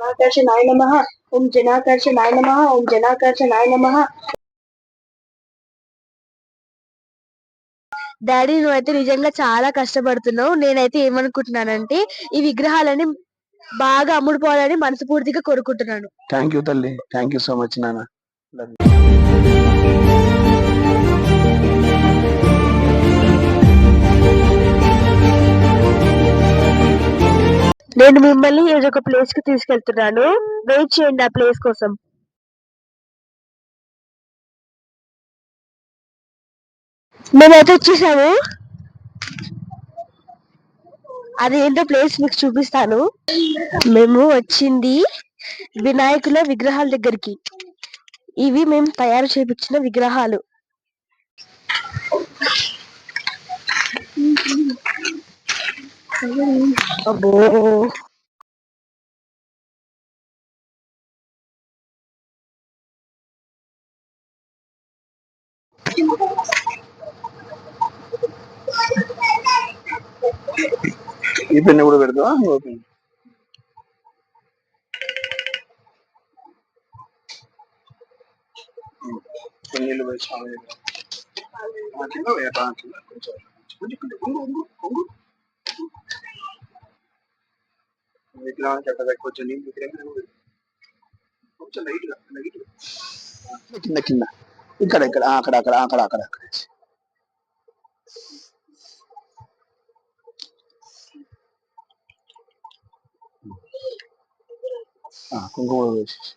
జనాకర్షణాయ నమ. ఓం జనాకర్షణాయ నమ. ఓం జనాకర్షణాయ నమ. డాడీ నువ్వైతే నిజంగా చాలా కష్టపడుతున్నావు. నేనైతే ఏమనుకుంటున్నానంటే ఈ విగ్రహాలని బాగా అమ్ముడుపోవాలని మనస్ఫూర్తిగా కోరుకుంటున్నాను. థ్యాంక్ యూ తల్లి. థ్యాంక్ యూ సో మచ్ నాన్న. నేను మిమ్మల్ని ఏదో ఒక ప్లేస్కి తీసుకెళ్తున్నాను. వెయిట్ చేయండి ఆ ప్లేస్ కోసం. మేమైతే వచ్చేసాము? అది ఏంటో ప్లేస్ మీకు చూపిస్తాను. మేము వచ్చింది వినాయకుల విగ్రహాల దగ్గరికి. ఇవి మేము తయారు చేపించిన విగ్రహాలు. అబ్బో ఈ పెన్ను కూడా పెడతావా ఇంకో పెన్ను నీళ్ళు పోయి స్వామి కింద కొంచెం. కొంచెం, కొంచెం, కొంగు, కొంగు, కొంగు. ఇట్లా చెప్పదా కొంచెం నీళ్ళు ఇక్కడ ఎక్కడ కూడా. కొంచెం లైట్గా లైట్గా ఆ, కింద కింద ఇక్కడ ఇక్కడ ఆ, అక్కడ అక్కడ అక్కడ అక్కడ అక్కడ ఆ, కుంకుమ కూడా వేసేసి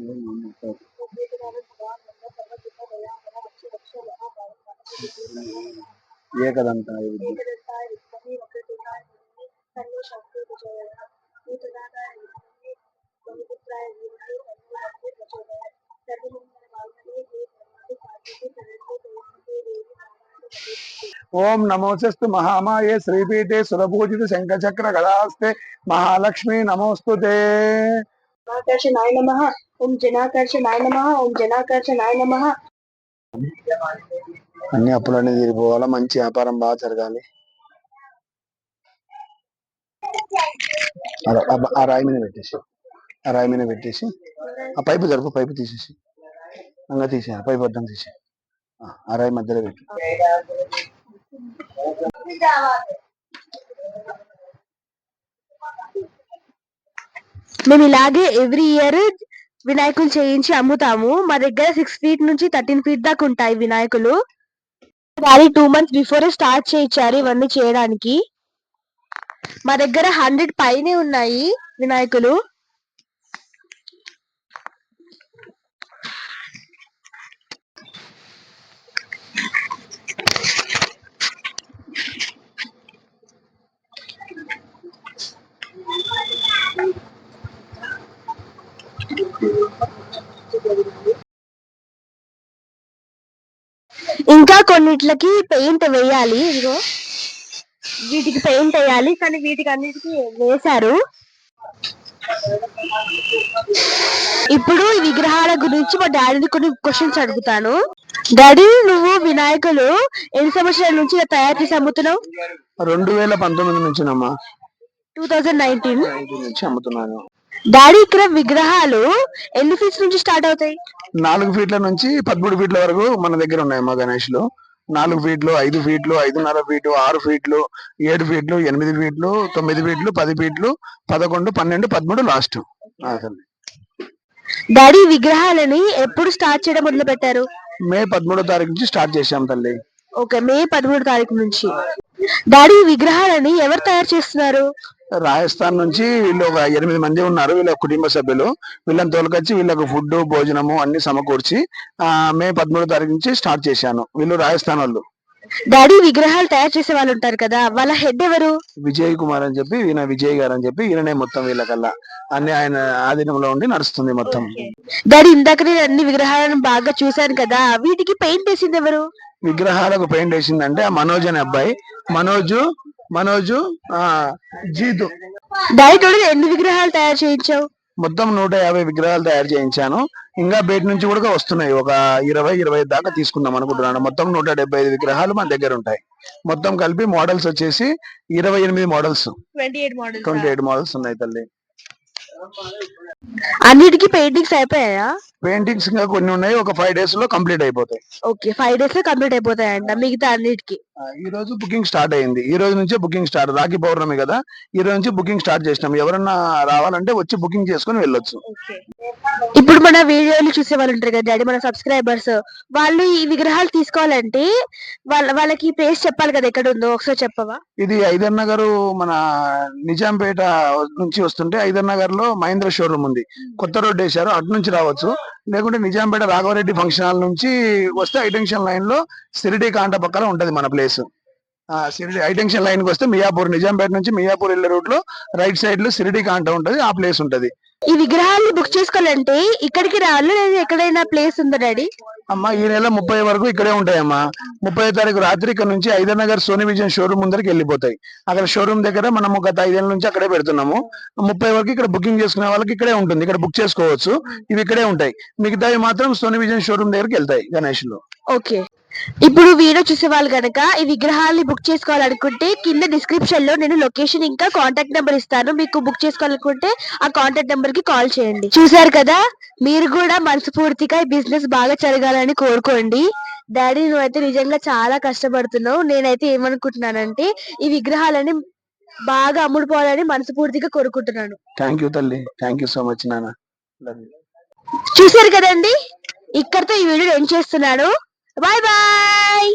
అని చెప్పు. ఏకదంత విద్య ఓం నమోస్తు మహామాయే శ్రీపీఠే సురపూజిత శంఖచక్ర గదాస్తే మహాలక్ష్మి నమోస్తుతే. జనాకర్షణాయ నమ. ఓం జనాకర్షణాయ నమ. ఓం జనాకర్షణాయ నమ. అన్ని అప్పులన్నీ తీరిపోవాలా? మంచి వ్యాపారం బాగా జరగాలి. ఆ- రాయి మీద పెట్టేసి ఆ రాయి మీద పెట్టేసి ఆ పైపు జరుపు పైపు తీసేసి అంగా తీసే ఆ పైపు అడ్డం తీసే అరవై మధ్యలో పెట్టి. మేము ఇలాగే ఎవ్రీ ఇయర్ వినాయకులు చేయించి అమ్ముతాము. మా దగ్గర సిక్స్ ఫీట్ నుంచి థర్టీన్ ఫీట్ దాకా ఉంటాయి వినాయకులు. Daddy two months before start చేయించారు ఇవన్నీ చేయడానికి. మా దగ్గర హండ్రెడ్ పైనే ఉన్నాయి వినాయకులు. ఇంకా కొన్నిట్లకి పెయింట్ వేయాలి ఇదిగో. వీటికి పెయింట్ వేయాలి కానీ వీటికి అన్నిటికీ వేశారు. ఇప్పుడు ఈ విగ్రహాల గురించి మా డాడీని కొన్ని క్వశ్చన్స్ అడుగుతాను. డాడీ నువ్వు వినాయకులు ఎన్ని సంవత్సరాల నుంచి తయారు చేసి అమ్ముతున్నావు? రెండు వేల పంతొమ్మిది నుంచి అమ్మా. Two thousand nineteen. నుంచి అమ్ముతున్నాను. డాడీ ఇక్కడ విగ్రహాలు ఎన్ని ఫీట్స్ నుంచి స్టార్ట్ అవుతాయి? నాలుగు ఫీట్ల నుంచి పదమూడు ఫీట్ల వరకు మన దగ్గర ఉన్నాయి మా గణేష్లో నాలుగు ఫీట్లు ఐదు ఫీట్లు ఐదున్నర ఫీట్లు ఆరు ఫీట్లు ఏడు ఫీట్లు ఎనిమిది ఫీట్లు తొమ్మిది ఫీట్లు పది ఫీట్లు పదకొండు పన్నెండు పదమూడు లాస్ట్. డాడీ విగ్రహాలని ఎప్పుడు స్టార్ట్ చేయడం మొదలు పెట్టారు? మే పదమూడో తారీఖు నుంచి స్టార్ట్ చేశాం తల్లి. ఓకే మే పదమూడు తారీఖు నుంచి. డాడీ విగ్రహాలని ఎవరు తయారు చేస్తున్నారు? రాజస్థాన్ నుంచి వీళ్ళు ఒక ఎనిమిది మంది ఉన్నారు వీళ్ళ కుటుంబ సభ్యులు. వీళ్ళని తోలుకొచ్చి వీళ్ళకు ఫుడ్ భోజనము అన్ని సమకూర్చి ఆ మే పదమూడో తారీఖు నుంచి స్టార్ట్ చేశాను. వీళ్ళు రాజస్థాన్ వాళ్ళు. డాడీ విగ్రహాలు తయారు చేసే వాళ్ళు ఉంటారు కదా వాళ్ళ హెడ్ ఎవరు? విజయ్ కుమార్ అని చెప్పి ఈయన విజయ్ గారు అని చెప్పి ఈయననే మొత్తం వీళ్ళకల్లా. అన్ని ఆయన ఆధీనంలో ఉండి నడుస్తుంది మొత్తం. డాడీ ఇందాక నేను అన్ని విగ్రహాలను బాగా చూశాను కదా వీటికి పెయింట్ వేసింది ఎవరు? విగ్రహాలకు పెయింట్ వేసిందంటే ఆ మనోజ్ అనే అబ్బాయి. మనోజు మనోజు ఆ జీతు. టోటల్ ఎన్ని విగ్రహాలు తయారు చేయించావు? మొత్తం నూట యాభై విగ్రహాలు తయారు చేయించాను. ఇంకా బయట నుంచి కూడా వస్తున్నాయి. ఒక ఇరవై ఇరవై దాకా తీసుకుందాం అనుకుంటున్నాను. మొత్తం నూట డెబ్బై ఐదు విగ్రహాలు మన దగ్గర ఉంటాయి. మొత్తం కలిపి మోడల్స్ వచ్చేసి ఇరవై ఎనిమిది మోడల్స్. Twenty eight models. ఉన్నాయి తల్లి. అన్నిటికీ పెయింటింగ్స్ అయిపోయాయా? పెయింటింగ్స్ ఇంకా కొన్ని ఉన్నాయి. ఒక ఫైవ్ డేస్లో కంప్లీట్ అయిపోతాయి. ఓకే ఫైవ్ డేస్లో కంప్లీట్ అయిపోతాయంట మిగతా అన్నిటికి. ఈ రోజు బుకింగ్ స్టార్ట్ అయింది. ఈ రోజు నుంచే బుకింగ్ స్టార్ట్ రాఖీ పౌర్ణమి కదా. ఈ రోజు నుంచి బుకింగ్ స్టార్ట్ చేసినాం. ఎవరన్నా రావాలంటే వచ్చి బుకింగ్ చేసుకుని వెళ్ళొచ్చు. ఇప్పుడు మన వీడియోలు చూసే వాళ్ళు ఉంటారు కదా డాడీ మన సబ్స్క్రైబర్స్ వాళ్ళు ఈ విగ్రహాలు తీసుకోవాలంటే వాళ్ళ వాళ్ళకి ప్లేస్ చెప్పాలి కదా. ఎక్కడ ఉందో ఒకసారి చెప్పవా? ఇది ఐదర్ నగర్ మన నిజాంపేట నుంచి వస్తుంటే ఐదర్ నగర్లో మహేంద్ర షోరూమ్ ఉంది. కొత్త రోడ్ వేశారు. అటు నుంచి రావచ్చు. లేకుంటే నిజాంపేట రాఘవరెడ్డి ఫంక్షన్ హాల్ నుంచి వస్తే ఐటెన్షన్ లైన్లో సిరిడి కాంట పక్కన ఉంటది మన ప్లేస్ సిరిడి ఐటెన్షన్ లైన్కి వస్తే మియాపూర్ నిజాంపేట నుంచి మియాపూర్ వెళ్ళే రూట్లో రైట్ సైడ్లో సిరిడి కాంట ఉంటది ఆ ప్లేస్ ఉంటది. ఈ విగ్రహాన్ని బుక్ చేసుకోవాలంటే ఇక్కడికి రావాలి? లేదా ఎక్కడైనా ప్లేస్ ఉందా డాడీ? అమ్మా ఈ నెల ముప్పై వరకు ఇక్కడే ఉంటాయమ్మా. ముప్పై తారీఖు రాత్రి ఇక్కడ నుంచి ఐదర్ నగర్ సోనీ విజన్ షోరూమ్ ముందరికి వెళ్ళిపోతాయి. అక్కడ షోరూమ్ దగ్గర మనం గత ఐదేళ్ళ నుంచి అక్కడే పెడుతున్నాము. ముప్పై వరకు ఇక్కడ బుకింగ్ చేసుకునే వాళ్ళకి ఇక్కడే ఉంటుంది. ఇక్కడ బుక్ చేసుకోవచ్చు. ఇవి ఇక్కడే ఉంటాయి. మిగతావి మాత్రం సోనీ విజన్ షోరూమ్ దగ్గరికి వెళ్తాయి గణేష్లో ఓకే ఇప్పుడు వీడియో చూసే వాళ్ళు గనక ఈ విగ్రహాన్ని బుక్ చేసుకోవాలనుకుంటే కింద డిస్క్రిప్షన్లో నేను లొకేషన్ ఇంకా కాంటాక్ట్ నెంబర్ ఇస్తాను. మీకు బుక్ చేసుకోవాలనుకుంటే ఆ కాంటాక్ట్ నెంబర్కి కాల్ చేయండి. చూసారు కదా? మీరు కూడా మనస్ఫూర్తిగా ఈ బిజినెస్ బాగా జరగాలని కోరుకోండి. డాడీ నువ్వైతే నిజంగా చాలా కష్టపడుతున్నావు. నేనైతే ఏమనుకుంటున్నానంటే ఈ విగ్రహాలని బాగా అమ్ముడుపోవాలని మనస్ఫూర్తిగా కోరుకుంటున్నాను. థ్యాంక్ యూ తల్లి. థ్యాంక్ యూ సో మచ్ నాన్న. చూసారు కదండి? ఇక్కడితో ఈ వీడియో ఎండ్ చేస్తున్నాను. Bye bye.